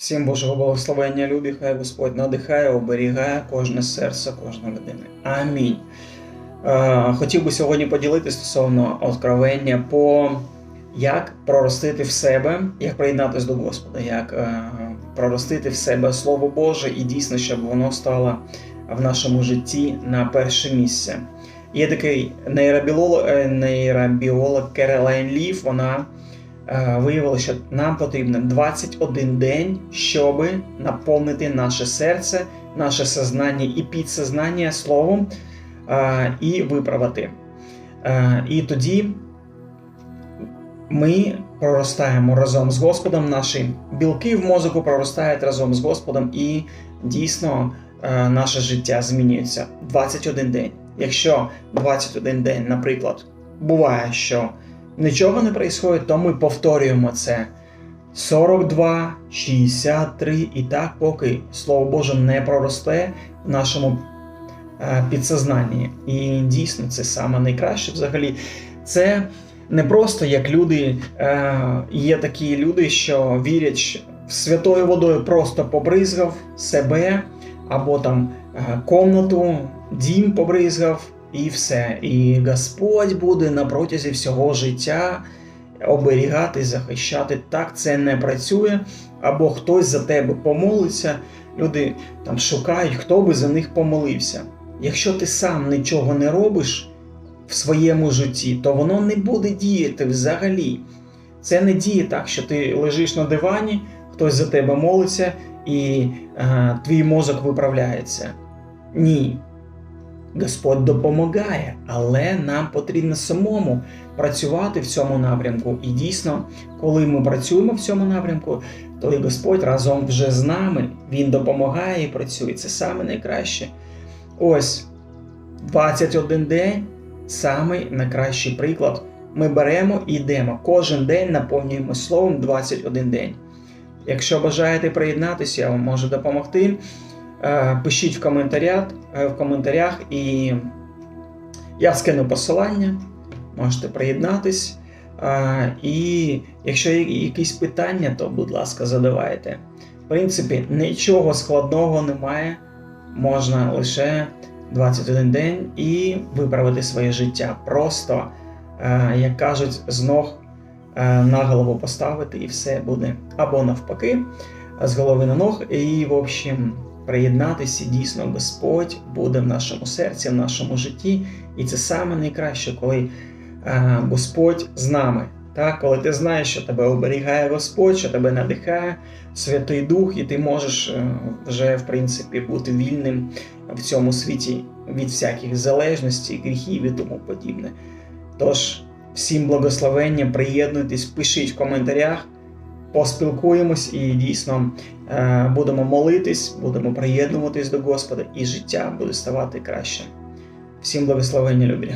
Всім Божого благословення, любі, хай Господь надихає, оберігає кожне серце, кожної людини. Амінь. Е, Хотів би сьогодні поділитися стосовно откровення по як проростити в себе, як приєднатися до Господа, як е, проростити в себе Слово Боже і дійсно, щоб воно стало в нашому житті на перше місце. Є такий нейробіолог, е, нейробіолог Керолайн Лів, вона е, виявила, що нам потрібно 21 день, щоб наповнити наше серце, наше сознання і підсознання словом е, і виправити. Е, І тоді ми проростаємо разом з Господом, наші білки в мозку проростають разом з Господом, і дійсно наше життя змінюється 21 день. Якщо 21 день, наприклад, буває, що нічого не відбувається, то ми повторюємо це 42, 63 і так, поки Слово Боже не проросте в нашому е, підсознанні. І дійсно це саме найкраще взагалі. Це не просто як люди, е, є такі люди, що вірять святою водою просто побризгав себе, або там е, комнату, дім побризгав, і все. І Господь буде на протязі всього життя оберігати, захищати. Так це не працює. Або хтось за тебе помолиться, люди там шукають, хто би за них помолився. Якщо ти сам нічого не робиш в своєму житті, то воно не буде діяти взагалі. Це не діє так, що ти лежиш на дивані, хтось за тебе молиться, і е, твій мозок виправляється. Ні. Господь допомагає, але нам потрібно самому працювати в цьому напрямку. І дійсно, коли ми працюємо в цьому напрямку, то і Господь разом вже з нами, Він допомагає і працює. Це саме найкраще. Ось 21 день самий найкращий приклад. Ми беремо і йдемо. Кожен день наповнюємо словом 21 день. Якщо бажаєте приєднатися, я вам можу допомогти. Е, Пишіть в коментарях, е, в коментарях і я скину посилання, можете приєднатись. Е, І якщо є якісь питання, то, будь ласка, задавайте. В принципі, нічого складного немає. Можна лише 21 день і виправити своє життя. Просто, як кажуть, з ног на голову поставити, і все буде або навпаки, з голови на ног. І, в общем, приєднатися, дійсно, Господь буде в нашому серці, в нашому житті. І це саме найкраще, коли е, Господь з нами. Так, коли ти знаєш, що тебе оберігає Господь, що тебе надихає Святий Дух, і ти можеш е, вже в принципі бути вільним в цьому світі від всяких залежностей, гріхів і тому подібне. Тож, всім благословення, приєднуйтесь, пишіть в коментарях, поспілкуємось і дійсно е, будемо молитись, будемо приєднуватись до Господа, і життя буде ставати краще. Всім благословення, любі.